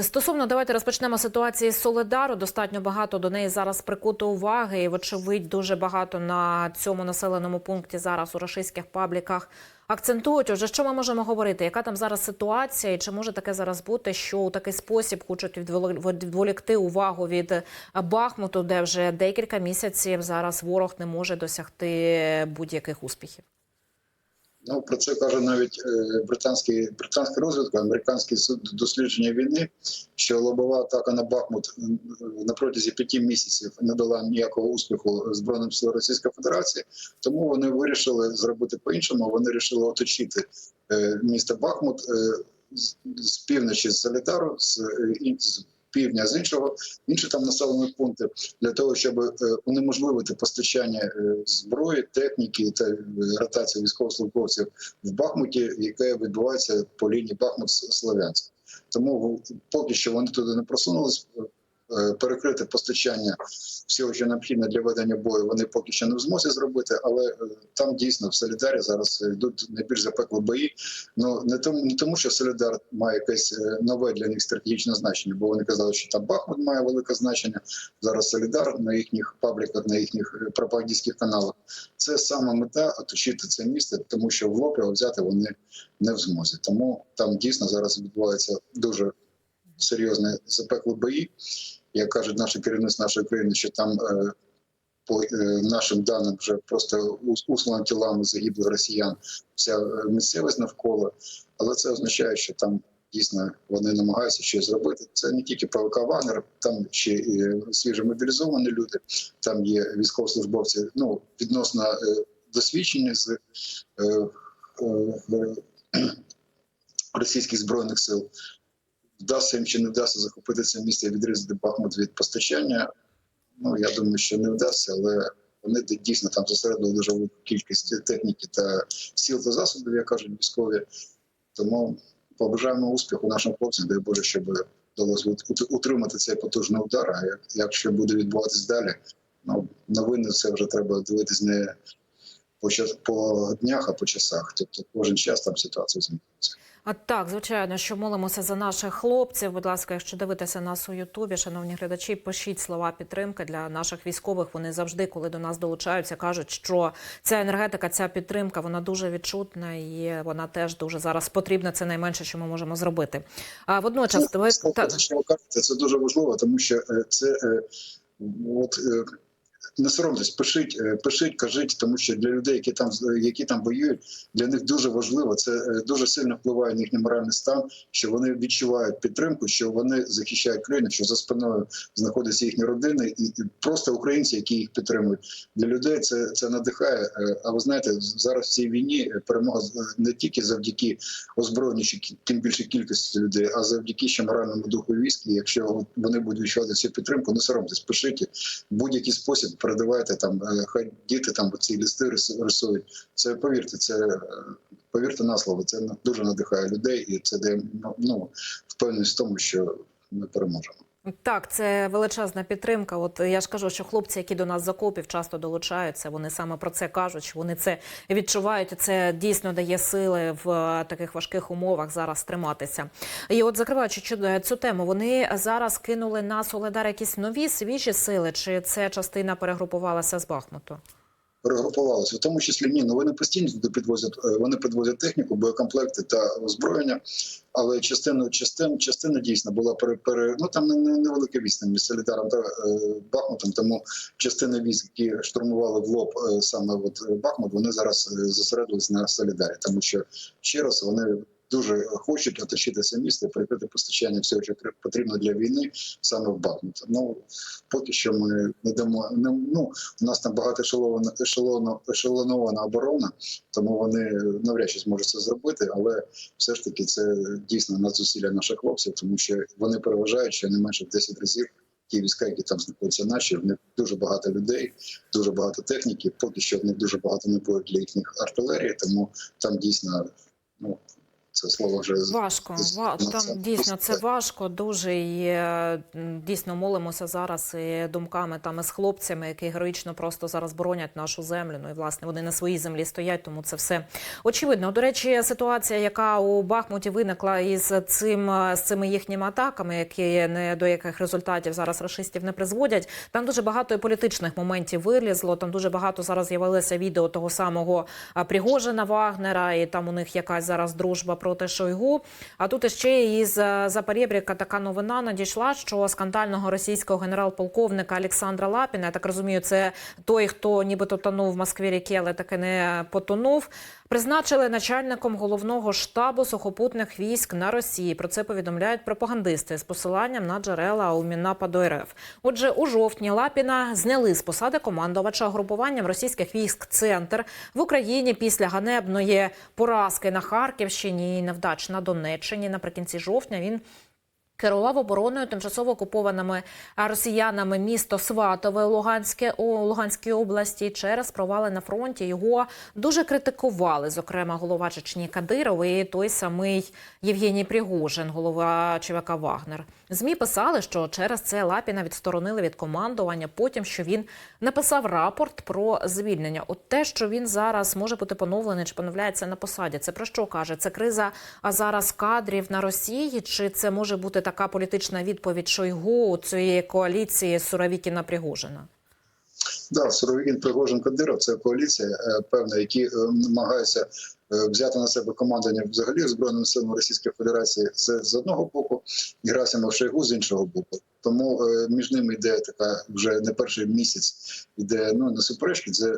Стосовно давайте розпочнемо ситуації з Соледару. Достатньо багато до неї зараз прикуто уваги, і вочевидь дуже багато на цьому населеному пункті зараз у рашистських пабліках акцентують. Отже, що ми можемо говорити? Яка там зараз ситуація, і чи може таке зараз бути, що у такий спосіб хочуть відволі- відволікти увагу від Бахмуту, де вже декілька місяців зараз ворог не може досягти будь-яких успіхів? Ну про це каже навіть е, британський британська розвідка, американський суд дослідження війни, що лобова атака на Бахмут на протязі п'яти місяців не дала ніякого успіху збройним силам Російської Федерації. Тому вони вирішили зробити по-іншому. Вони вирішили оточити е, місто Бахмут е, з- півночі з Солідару, з півдня з іншого, інші там населені пункти для того, щоб е, унеможливити постачання е, зброї, техніки та ротації ротацію військовослужбовців в Бахмуті, яке відбувається по лінії Бахмут-Слов'янськ. Тому поки що вони туди не просунулись. Е, Перекрити постачання всього, що необхідно для ведення бою, вони поки що не в змозі зробити, але е, там дійсно в Солідарі зараз йдуть найбільш запеклі бої. Ну не тому, не тому, що Солідар має якесь е, нове для них стратегічне значення, бо вони казали, що там Бахмут має велике значення. Зараз Солідар на їхніх пабліках, на їхніх пропагандистських каналах. Це саме мета оточити це місце, тому що в лоб його взяти вони не в змозі. Тому там дійсно зараз відбуваються дуже серйозні запеклі бої. Як кажуть наші керівництво нашої країни, що там е, по е, нашим даним вже просто ус- услана тілами загиблих росіян вся е, місцевість навколо, але це означає, що там дійсно вони намагаються щось зробити. Це не тільки ПВК Вагнер, там ще і свіжо мобілізовані люди, там є військовослужбовці, ну відносно досвідчені з російських збройних сил. Вдасться їм чи не вдасться захопити це місце і відрізати Бахмут від постачання. Ну я думаю, що не вдасться, але вони дійсно там зосередили дуже велику кількість техніки та сіл та засобів, як кажуть військові. Тому побажаємо успіху нашим хлопцям, дай Боже, щоб вдалося утримати цей потужний удар. А якщо буде відбуватись далі, ну новини це вже треба дивитись не по по днях, а по часах. Тобто кожен час там ситуація змінюється. А так, звичайно, що молимося за наших хлопців. Будь ласка, якщо дивитеся нас у Ютубі, шановні глядачі, пишіть слова підтримки для наших військових. Вони завжди, коли до нас долучаються, кажуть, що ця енергетика, ця підтримка, вона дуже відчутна і вона теж дуже зараз потрібна. Це найменше, що ми можемо зробити. А водночас, Це, ви що ви кажете, це дуже важливо, тому що е, це е, от. Не соромтесь, пишіть, е, пишіть, кажіть, тому що для людей, які там які там воюють, для них дуже важливо. Це е, дуже сильно впливає на їхній моральний стан, що вони відчувають підтримку, що вони захищають країну, що за спиною знаходяться їхні родини, і, просто українці, які їх підтримують. Для людей це це надихає. Е, А ви знаєте, зараз в цій війні перемога не тільки завдяки озброєнню, тим більше кількості людей, а завдяки ще моральному духу військ. І якщо вони будуть відчувати цю підтримку, не соромтесь, пишіть будь-який спосіб, передавайте там, е, хай діти там ці листи рис- рисують. Це повірте, це е, повірте на слово, це дуже надихає людей, і це дає ну, ну, впевненість в тому, що ми переможемо. Так, це величезна підтримка. От я ж кажу, що хлопці, які до нас з окопів часто долучаються, вони саме про це кажуть, вони це відчувають. Це дійсно дає сили в е, таких важких умовах зараз триматися. І от закриваючи цю, цю тему, вони зараз кинули на Соледар якісь нові свіжі сили, чи це частина перегрупувалася з Бахмуту? Перегрупувалися, в тому числі ні, ну вони постійно туди підвозять. е, Вони підвозять техніку, боєкомплекти та озброєння. Але частина частин, частина дійсно була пере, пере ну там не, не невелика відстань між Солідаром та е, Бахмутом. Тому частина військ, які штурмували в лоб е, саме от е, Бахмут, вони зараз е, зосередились на Солідарі, тому що ще раз вони. Дуже хочуть оточити це місто, і прикрити постачання всього, що потрібно для війни, саме в Бахмут. Ну поки що ми не дамо. Не, ну у нас там багато ешелована, ешелоно, ешелонована оборона, тому вони навряд чи зможуть це зробити. Але все ж таки це дійсно надзусилля наших хлопців, тому що вони переважають щонайменше в 10 разів. Ті війська, які там знаходяться наші, в них дуже багато людей, дуже багато техніки. Поки що в них дуже багато набоїв для їхніх артилерії, тому там дійсно ну це слово вже Важко, там дійсно це важко дуже. І дійсно молимося зараз і думками там із хлопцями, які героїчно просто зараз боронять нашу землю. Ну і власне вони на своїй землі стоять, тому це все очевидно. До речі, ситуація, яка у Бахмуті виникла із цим з цими їхніми атаками, які не до яких результатів зараз рашистів не призводять. Там дуже багато і політичних моментів вилізло. Там дуже багато зараз з'явилося відео того самого Пригожина Вагнера, і там у них якась зараз дружба проти Шойгу. А тут іще із е, Запорєбріка така новина надійшла, що скандального російського генерал-полковника Олександра Лапіна, я так розумію, це той, хто нібито тонув в Москві ріки, але таки не потонув. Призначили начальником головного штабу сухопутних військ на Росії. Про це повідомляють пропагандисти з посиланням на джерела у Міннападу РФ. Отже, у жовтні Лапіна зняли з посади командувача угрупуванням російських військ Центр в Україні після ганебної поразки на Харківщині і невдач на Донеччині. Наприкінці жовтня він керував обороною тимчасово окупованими росіянами місто Сватове Луганське у Луганській області. Через провали на фронті його дуже критикували. Зокрема, голова Чечні Кадиров і той самий Євгеній Пригожин, голова ЧВК Вагнер. Змі писали, що через це Лапіна відсторонили від командування. Потім що він написав рапорт про звільнення. От те, що він зараз може бути поновлений чи поновляється на посаді, це про що каже? Це криза зараз кадрів на Росії, чи це може бути така політична відповідь Шойгу цієї коаліції Суровікіна Пригожина? Да, Суровікін Пригожин Кадиров це коаліція е, певна, які е, намагаються е, взяти на себе командування взагалі збройними силами Російської Федерації. Це з одного боку, і Герасимов Шойгу з іншого боку. Тому між ними йде така вже не перший місяць. Іде ну не суперечки. Це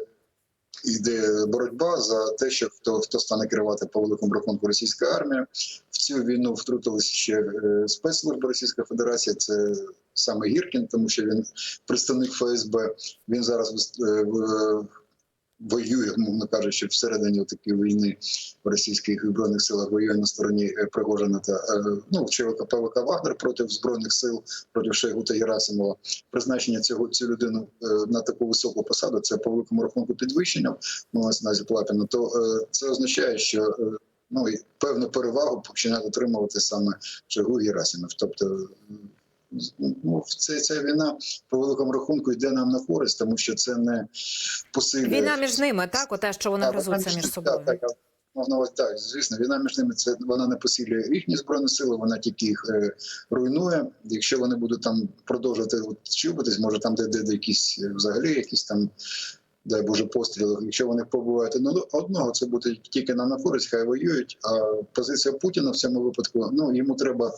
йде боротьба за те, що хто хто стане керувати по великому рахунку російська армія. В цю війну втрутилися ще е, спецслужби Російської Федерації. Це саме Гіркін, тому що він представник ФСБ. Він зараз е, в- воює, мовно кажучи, всередині такої війни в російських збройних силах воює на стороні е, Пригожина та е, ну ЧВК ПВК Вагнер проти збройних сил проти Шойгу та Герасимова. Призначення цього цю людину е, на таку високу посаду це по великому рахунку підвищення. Ну, на увазі то це означає, що ну і певну перевагу починає отримувати саме Шойгу Герасимов. Тобто. Ну, це ця війна по великому рахунку йде нам на користь, тому що це не посилює Війна між ними, так, оте, що вони гризуться між собою. Так, так, Можна так, звісно, війна між ними це вона не посилює їхні збройні сили, вона тільки їх е, руйнує. Якщо вони будуть там продовжувати чубитись, може там де, де, де якісь е, взагалі якісь там. Дай Боже постріли. Якщо вони побувають ну, одного, це буде тільки на користь, хай воюють. А позиція Путіна в цьому випадку, ну йому треба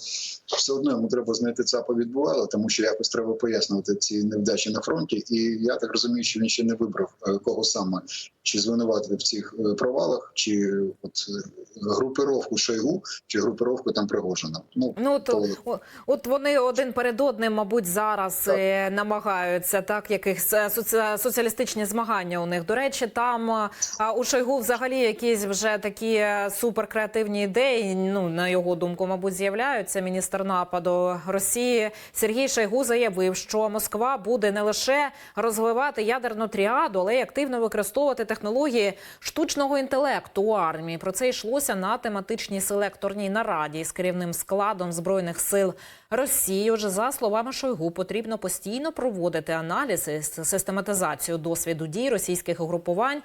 все одно йому треба знайти ЦАПа відбувало, тому що якось треба пояснювати ці невдачі на фронті. І я так розумію, що він ще не вибрав е, кого саме чи звинуватити в цих е, провалах, чи от е, групировку Шойгу, чи групировку там Пригожина. Ну Ну от, то- от вони один перед одним, мабуть, зараз Так. намагаються так, соці- соціалістичні змагання у них. До речі, там е, у Шойгу взагалі якісь вже такі е, суперкреативні ідеї. Ну на його думку, мабуть, з'являються. Міністр нападу Росії Сергій Шойгу заявив, що Москва буде не лише розвивати ядерну тріаду, але й активно використовувати технології штучного інтелекту у армії. Про це йшлося на тематичній селекторній нараді з керівним складом збройних сил Росії. Отже, за словами Шойгу, потрібно постійно проводити аналізи з систематизацію досвіду дій російських угрупувань.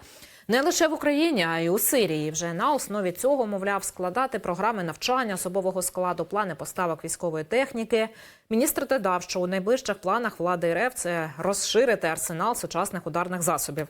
Не лише в Україні, а й у Сирії. Вже на основі цього, мовляв, складати програми навчання особового складу, плани поставок військової техніки. Міністр додав, що у найближчих планах влади РФ це розширити арсенал сучасних ударних засобів.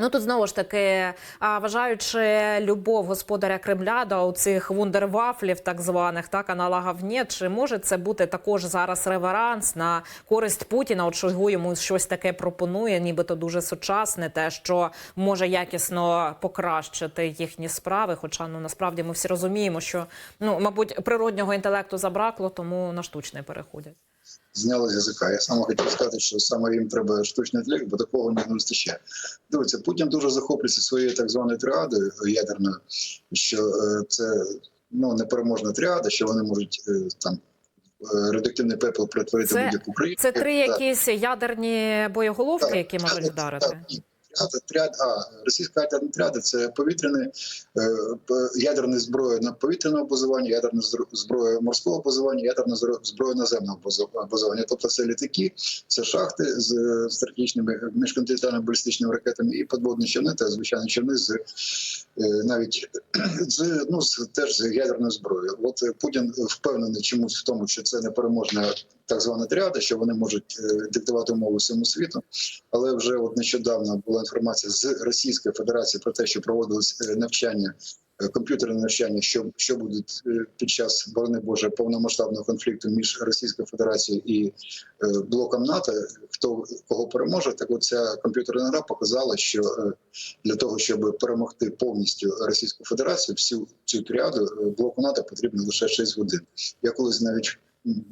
Ну тут знову ж таки, а, вважаючи любов господаря Кремля до цих вундервафлів, так званих, так аналогів нет, чи може це бути також зараз реверанс на користь Путіна? От Шойгу йому щось таке пропонує, нібито дуже сучасне, те, що може якісно покращити їхні справи. Хоча ну насправді ми всі розуміємо, що ну мабуть природнього інтелекту забракло, тому на штучний переходять. Зняли з язика. Я саме хотів сказати, що саме їм треба штучний інтелект, бо такого не вистачає. Дивіться, Путін дуже захоплюється своєю так званою тріадою ядерною, що е, це ну непереможна тріада, що вони можуть е, там е, радіоактивний пепел перетворити будь-яку країну. Це три якісь ядерні боєголовки, Так, які можуть вдарити. так, ні. А, тряд, а російська ядерна тряда це повітряне е, п- зброя на повітряного базування, ядерна зр- зброя морського базування, ядерна зро- зброя наземного базу- базування. Тобто це літаки, це шахти з стратегічними міжконтинентальними балістичними ракетами і подводні човни та звичайно човни з е, навіть з ну з теж з ядерною зброєю. От Путін впевнений чомусь в тому, що це непереможна так звана тріада, що вони можуть е, диктувати умови всьому світу. Але вже от нещодавно була інформація з Російської Федерації про те, що проводилось е, навчання. е, Комп'ютерне навчання, що, що буде під час борони Боже повномасштабного конфлікту між Російською Федерацією і блоком НАТО, хто кого переможе, так от ця комп'ютерна гра показала, що для того, щоб перемогти повністю Російську Федерацію, всю цю тріаду блоку НАТО потрібно лише 6 годин. Я колись навіть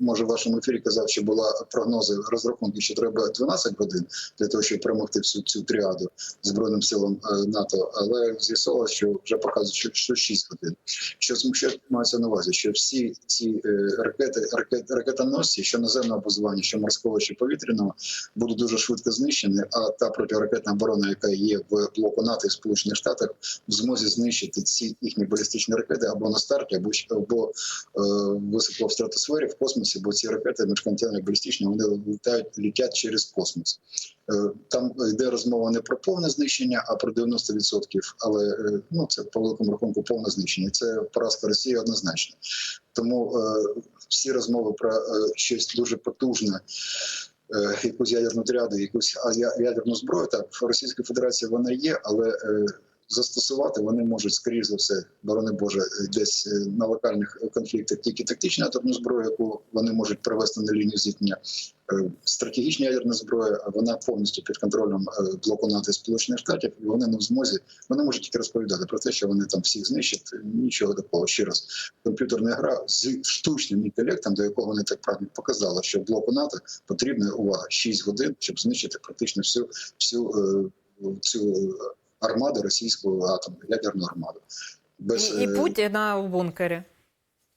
може в вашому ефірі казав, що була прогнози розрахунки, що треба 12 годин для того, щоб перемогти всю цю тріаду збройним силам е, НАТО, але з'ясувалося, що вже показують, що- що 6 годин. Що що мається на увазі, що всі ці е, ракети, ракет, ракетоносці, що наземного базування, що морського, що повітряного, будуть дуже швидко знищені. А та протиаракетна оборона, яка є в блоку НАТО і Сполучених Штатах, в змозі знищити ці їхні балістичні ракети або на старті, або або е, високо в стратосфері в космосі, бо ці ракети міжконтинентальні балістичні вони літають літять через космос. Е, Там йде розмова не про повне знищення, а про 90%. Але е, ну це по великому рахунку повне знищення. Це поразка Росії однозначно. Тому е, всі розмови про щось дуже потужне. Якусь ядерну тряду, якусь ядерну зброю, так в Російській Федерації вона є, але застосувати вони можуть, скоріш за все, борони Боже, е, десь е, на локальних конфліктах тільки тактичну ядерну зброю, яку вони можуть привести на лінію зіткнення. Е, Стратегічна ядерна зброя, вона повністю під контролем блоку НАТО Сполучених Штатів, і вони не в змозі. Вони можуть тільки розповідати про те, що вони там всіх знищать. Нічого такого. Ще раз, комп'ютерна гра з штучним інтелектом, до якого вони так правильно показали, що блоку НАТО потрібна увага 6 годин, щоб знищити практично всю всю цю армаду російську атомну ядерну армаду. Без, І, і е, Путіна у бункері.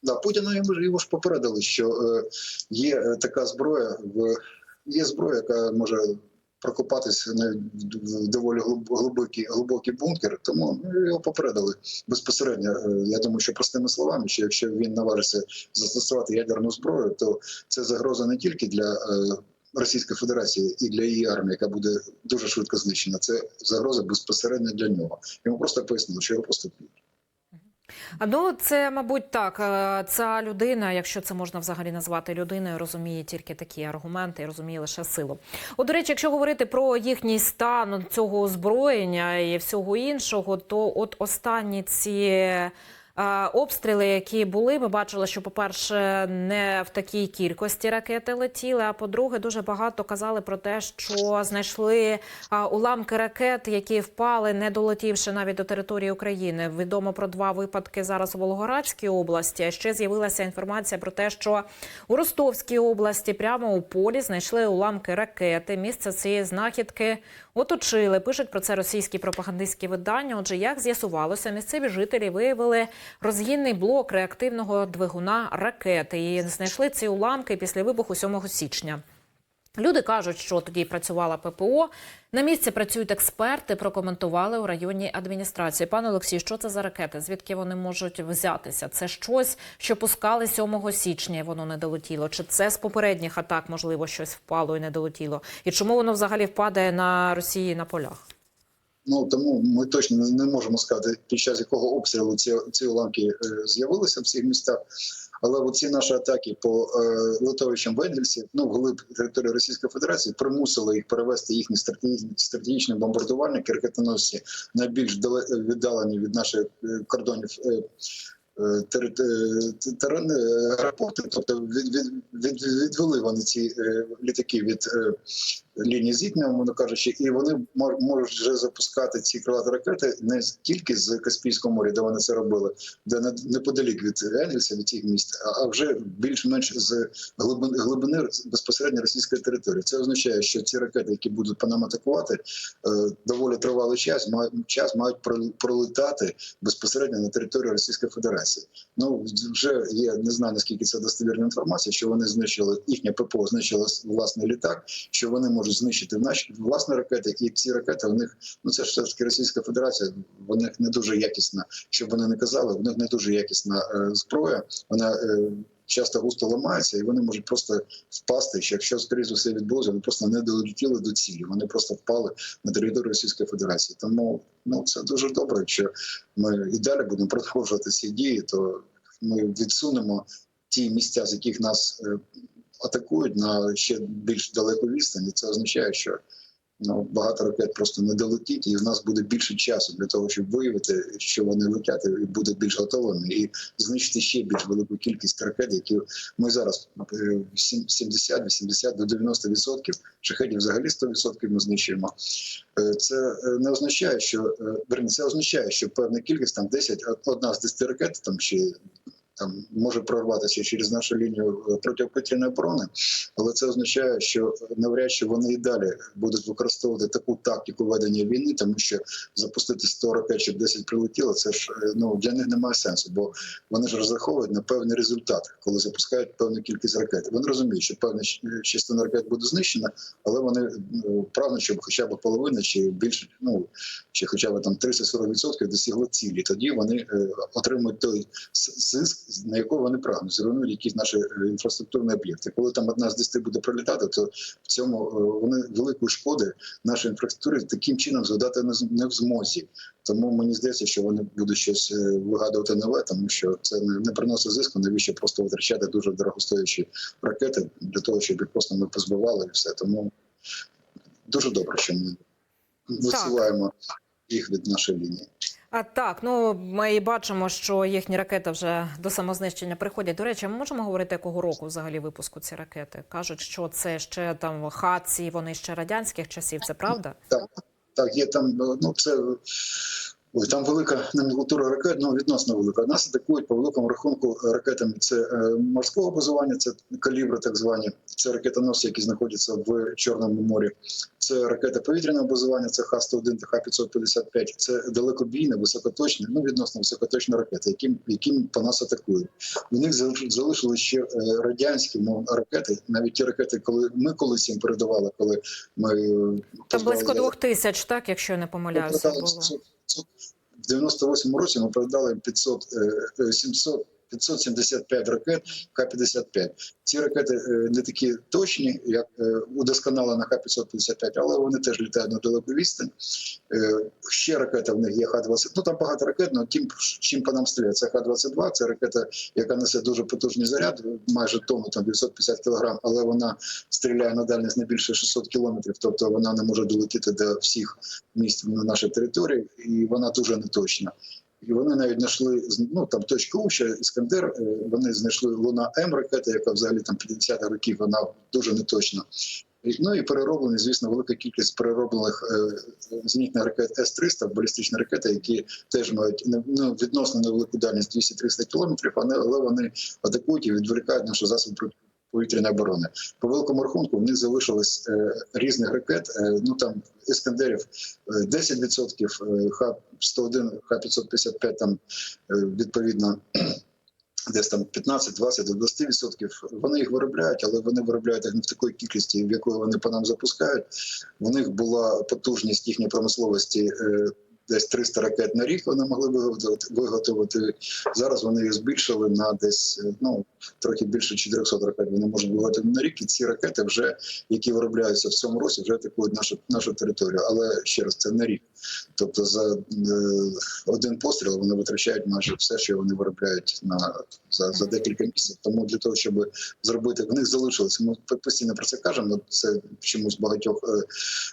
Да, Путіна йому ж його ж попередили, що е, є е, така зброя, в є зброя, яка може прокопатися в доволі глиб- глибокий, глибокий бункер. Тому ну, його попередили безпосередньо. Я думаю, що простими словами, що якщо він наважиться застосувати ядерну зброю, то це загроза не тільки для. Російської Федерації і для її армії, яка буде дуже швидко знищена, це загроза безпосередньо для нього. Йому просто пояснили, що його просто. А ну це, мабуть, так. е, Ця людина, якщо це можна взагалі назвати людиною, розуміє тільки такі аргументи і розуміє лише силу. От, до речі, якщо говорити про їхній стан цього озброєння і всього іншого, то от останні ці. Обстріли, які були, ми бачили, що, по-перше, не в такій кількості ракети летіли. А по-друге, дуже багато казали про те, що знайшли уламки ракет, які впали, не долетівши навіть до території України. Відомо про два випадки зараз у Волгоградській області. Ще з'явилася інформація про те, що у Ростовській області прямо у полі знайшли уламки ракети. Місце цієї знахідки оточили. Пишуть про це російські пропагандистські видання. Отже, як з'ясувалося, місцеві жителі виявили розгінний блок реактивного двигуна ракети і знайшли ці уламки після вибуху 7 січня. Люди кажуть, що тоді працювала ППО. На місці працюють експерти. Прокоментували у районній адміністрації. Пане Олексій, що це за ракети? Звідки вони можуть взятися? Це щось, що пускали 7 січня, і воно не долетіло? Чи це з попередніх атак, можливо, щось впало і не долетіло? І чому воно взагалі впадає на Росії на полях? Ну тому ми точно не- можемо сказати, під час якого обстрілу ці, ці уламки е, з'явилися в цих містах. Але оці наші атаки по е, литовищам в Енгельсі, ну вглиб території Російської Федерації, примусили їх перевести їхні стратегічні, бомбардувальники, ракетоносці найбільш дале- віддалені від наших е, кордонів. Аеропорти, тобто від, від, від, відвели вони ці літаки від лінії зіткнення, мовно кажучи, і вони можуть вже запускати ці крилаті ракети не тільки з Каспійського моря, де вони це робили, де не- неподалік від Енгельса, від цих міст, а- вже більш-менш з глибини, безпосередньо російської території. Це означає, що ці ракети, які будуть по нам атакувати, е, доволі тривалий час, час мають прол- пролетати безпосередньо на територію Російської Федерації. Ну вже є не знаю наскільки це достовірна інформація, що вони знищили їхнє ППО, знищило власний літак, що вони можуть можуть знищити наші власні ракети, і ці ракети у них ну це ж все таки Російська Федерація. В них не дуже якісна, щоб вони не казали, в них не дуже якісна е, зброя. Вона е, часто густо ламається, і вони можуть просто впасти. Що якщо скоріше за все відбулося, вони просто не долетіли до цілі. Вони просто впали на територію Російської Федерації. Тому ну це дуже добре. Якщо ми і далі будемо продовжувати ці дії, то ми відсунемо ті місця, з яких нас е, атакують на ще більш далеку відстань. І Це означає, що ну, багато ракет просто не долетить, і в нас буде більше часу для того, щоб виявити, що вони летять, і буде більш готовими, і знищити ще більш велику кількість ракет, які ми зараз е, 70, 80 до 90 відсотків шахедів взагалі 100 відсотків ми знищуємо. Е, Це е, не означає, що е, верні, це означає, що певна кількість там 10, одна з 10 ракет там ще там може прорватися через нашу лінію е, протиповітряної оборони, але це означає, що навряд чи вони і далі будуть використовувати таку тактику ведення війни, тому що запустити 100 ракет, щоб 10 прилетіло, це ж е, ну для них немає сенсу, бо вони ж розраховують на певний результат, коли запускають певну кількість ракет. Вони розуміють, що певна частина ракет буде знищена, але вони ну, прагнуть, щоб хоча б половина чи більше, ну чи хоча б там 30-40% досягли цілі. Тоді вони е, отримують той с- зиск, на якого вони прагнуть, зруйнують якісь наші е, інфраструктурні об'єкти. Коли там одна з десяти буде пролітати, то в цьому е, вони великої шкоди нашій інфраструктурі таким чином завдати не в змозі. Тому мені здається, що вони будуть щось е, вигадувати нове, тому що це не, не приносить зиску. Навіщо просто витрачати дуже дорогостоячі ракети для того, щоб їх просто ми позбивали і все. Тому дуже добре, що ми висуваємо їх від нашої лінії. А так, ну ми і бачимо, що їхні ракети вже до самознищення приходять. До речі, ми можемо говорити, якого року взагалі випуску ці ракети? кажуть, що це ще там хаці, вони ще радянських часів. Це правда? Так, так, є там, ну це ой, там велика номенклатура ракет, ну відносно велика. Нас атакують по великому рахунку ракетами. Це е, морського базування, це калібри, так звані, це ракетоносці, які знаходяться в Чорному морі. Це ракети повітряного базування, це Х-101 та Х-555. Це далекобійні, високоточні, ну відносно високоточні ракети, яким, яким по нас атакують. У них залиш- залишили ще е, радянські ну, ракети, навіть ті ракети, коли ми колись їм передавали, коли ми е, Там близько двох тисяч, так, якщо я не помиляюся, було. В 98 році ми продали 500, е, е, 700, 575 ракет Х-55. Ці ракети е, не такі точні, як е, удосконалена Х-555, але вони теж літають на далеку відстань. Е, Ще ракета в них є Х-20. Ну там багато ракет, але тим, чим по нам стріляє, це Х-22, це ракета, яка несе дуже потужний заряд, майже тонну, там 950 кг, але вона стріляє на дальність не більше 600 кілометрів, тобто вона не може долетіти до всіх місць на нашій території, і вона дуже неточна. І вони навіть знайшли ну там точка У, ще Іскандер. е, Вони знайшли Луна М ракета, яка взагалі там 50 років, вона дуже неточна. Ну і перероблені, звісно, велика кількість перероблених е, зенітних ракет С-300, балістичні ракети, які теж мають ну, відносно невелику дальність 200-300 кілометрів, але, вони атакують і відволікають наші засоби протиповітряної оборони. По великому рахунку в них залишилось е, різних ракет. Е, ну там Іскандерів е, 10%, е, Х-101, Х-555 там е, відповідно. Десь там 15-20 до 20 відсотків. Вони їх виробляють, але вони виробляють їх не в такої кількості, в якої вони по нам запускають. В них була потужність їхньої промисловості десь 300 ракет на рік. Вони могли виготовити. Зараз вони їх збільшили на десь е, ну трохи більше 400 ракет. Вони можуть виготовити на рік. І ці ракети, вже які виробляються в цьому році, вже атакують нашу нашу територію. Але ще раз це на рік. Тобто за е, один постріл вони витрачають майже все, що вони виробляють на за, за декілька місяців. Тому для того, щоб зробити, в них залишилося. Ми постійно про це кажемо. Це чомусь багатьох е,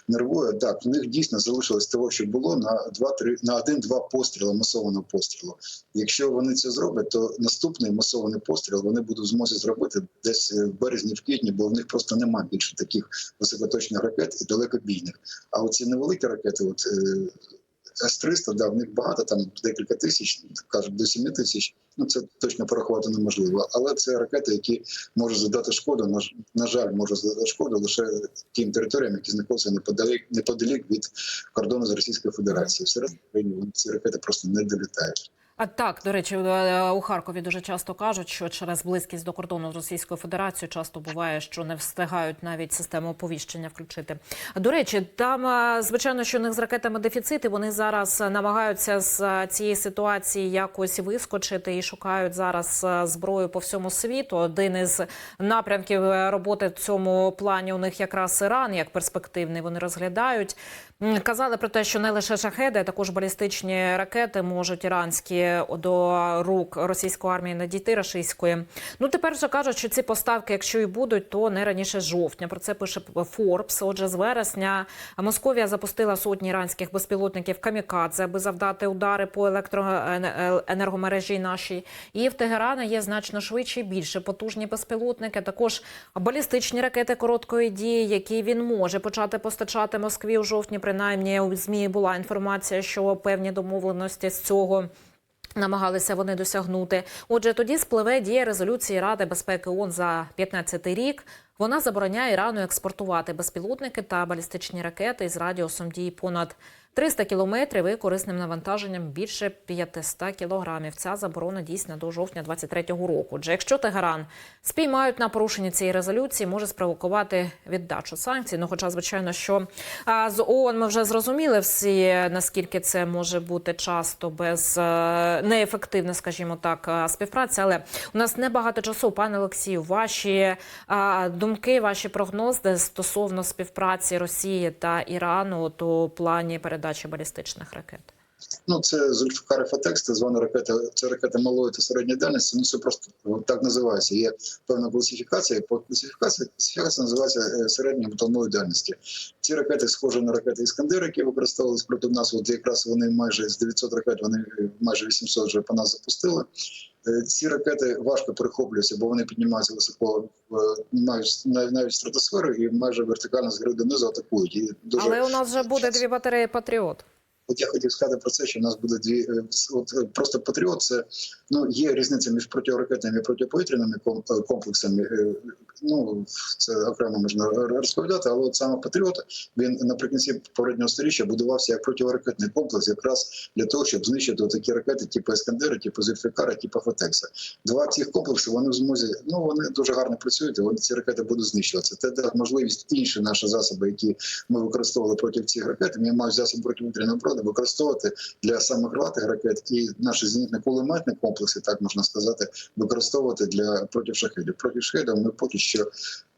нервує. Так, в них дійсно залишилось того, що було на два-три на один-два постріли масованого пострілу. Якщо вони це зроблять, то наступний масований постріл вони будуть в змозі зробити десь е, в березні, в квітні, бо в них просто немає більше таких високоточних ракет і далекобійних. А оці невеликі ракети, от е, С-300, да, в них багато, там декілька тисяч, кажуть, до 7 тисяч. Ну це точно порахувати неможливо. Але це ракети, які можуть задати шкоду. На, на жаль, можуть задати шкоду лише тим територіям, які знаходяться неподалік, неподалік від кордону з Російською Федерацією. Всередині ці ракети просто не долітають. А так, до речі, е, у Харкові дуже часто кажуть, що через близькість до кордону з Російською Федерацією часто буває, що не встигають навіть систему оповіщення включити. До речі, там е, звичайно, що у них з ракетами дефіцити. Вони зараз намагаються з е, цієї ситуації якось вискочити і шукають зараз зброю по всьому світу. Один із напрямків роботи в цьому плані у них якраз Іран як перспективний. Вони розглядають. Казали про те, що не лише шахеди, а також балістичні ракети можуть іранські до рук російської армії надійти рашистської. Ну тепер вже кажуть, що ці поставки, якщо і будуть, то не раніше жовтня. Про це пише Форбс. Отже, з вересня Московія запустила сотні іранських безпілотників камікадзе, аби завдати удари по електроенергомережі нашій. І в Тегерана є значно швидші, більше потужні безпілотники. Також балістичні ракети короткої дії, які він може почати постачати Москві у жовтні. Принаймні у змі була інформація, що певні домовленості з цього. Намагалися вони досягнути. Отже, тоді спливе дія резолюції Ради безпеки ООН за 15 рік. Вона забороняє Ірану експортувати безпілотники та балістичні ракети із радіусом дії понад 300 кілометрів і корисним навантаженням більше 500 кілограмів. Ця заборона дійсна до жовтня 23-го року. Отже, якщо Тегеран спіймають на порушенні цієї резолюції, може спровокувати віддачу санкцій. Ну, хоча, звичайно, що з ООН ми вже зрозуміли всі, наскільки це може бути часто без е, неефективна, скажімо так, е, співпраця. Але у нас небагато часу. Пане Олексію, ваші думки, ваші прогнози стосовно співпраці Росії та Ірану у плані передачі балістичних ракет. Ну, це Зульфікар Фатекс, так звана ракета, це ракета малої та середньої дальності. Ну це просто так називається. Є певна класифікація. По класифікації класифікація називається е, середньої та дальності. Ці ракети схожі на ракети Іскандер, які використовувалися проти нас. От якраз вони майже з 900 ракет, вони е, майже 800 вже по нас запустили. Е, Ці ракети важко перехоплюються, бо вони піднімаються високо, навіть навіть стратосферу і майже вертикально з гори донизу атакують. І дуже Але у нас вже буде дві батареї Патріот. От я хотів сказати про це, що в нас буде дві е, от е, просто патріот. Це ну є різниця між протиракетними і протиповітряними е, комплексами. Ну це окремо можна розповідати, але от саме патріот він наприкінці попереднього сторіччя будувався як протиракетний комплекс, якраз для того, щоб знищити такі ракети, типу Ескандера, типу Зульфікара, типу Фотекса. Два цих комплекси вони в змозі. Ну вони дуже гарно працюють. Вони ці ракети будуть знищуватися. Це дасть можливість інші наші засоби, які ми використовували проти цих ракет. Ми маємо засоби протиповітряної оборони використовувати для самих крилатих ракет і наші зенітно-кулеметні комплекси, так можна сказати, використовувати для проти шахедів. Проти шахедів ми поки що,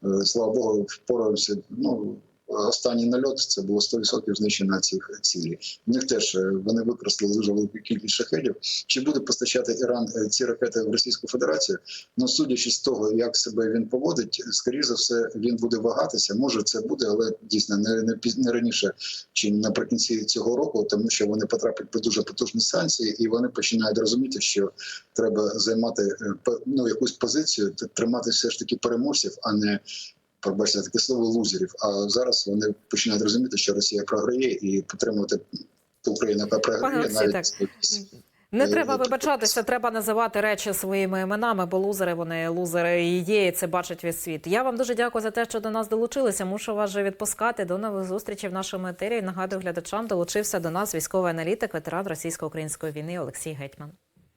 е, слава Богу, впорався. Ну останній нальот це було 100% знищення цих цілей. В них теж е, вони використали дуже велику кількість шахедів. Чи буде постачати Іран е, ці ракети в Російську Федерацію? Ну судячи з того, як себе він поводить, скоріше за все він буде вагатися. Може, це буде, але дійсно не не, не раніше, чим наприкінці цього року, тому що вони потраплять під дуже потужні санкції, і вони починають розуміти, що треба займати е, ну, якусь позицію, тримати все ж таки переможців, а не пробачте таке слово лузерів. А зараз вони починають розуміти, що Росія програє, і підтримувати Україну, програє, навіть так. Не Е, треба вибачатися, треба називати речі своїми іменами, бо лузери вони лузери і є, і це бачить весь світ. Я вам дуже дякую за те, що до нас долучилися. Мушу вас вже відпускати. До нових зустрічей в нашому етері. Нагадую глядачам, долучився до нас військовий аналітик, ветеран російсько-української війни Олексій Гетьман.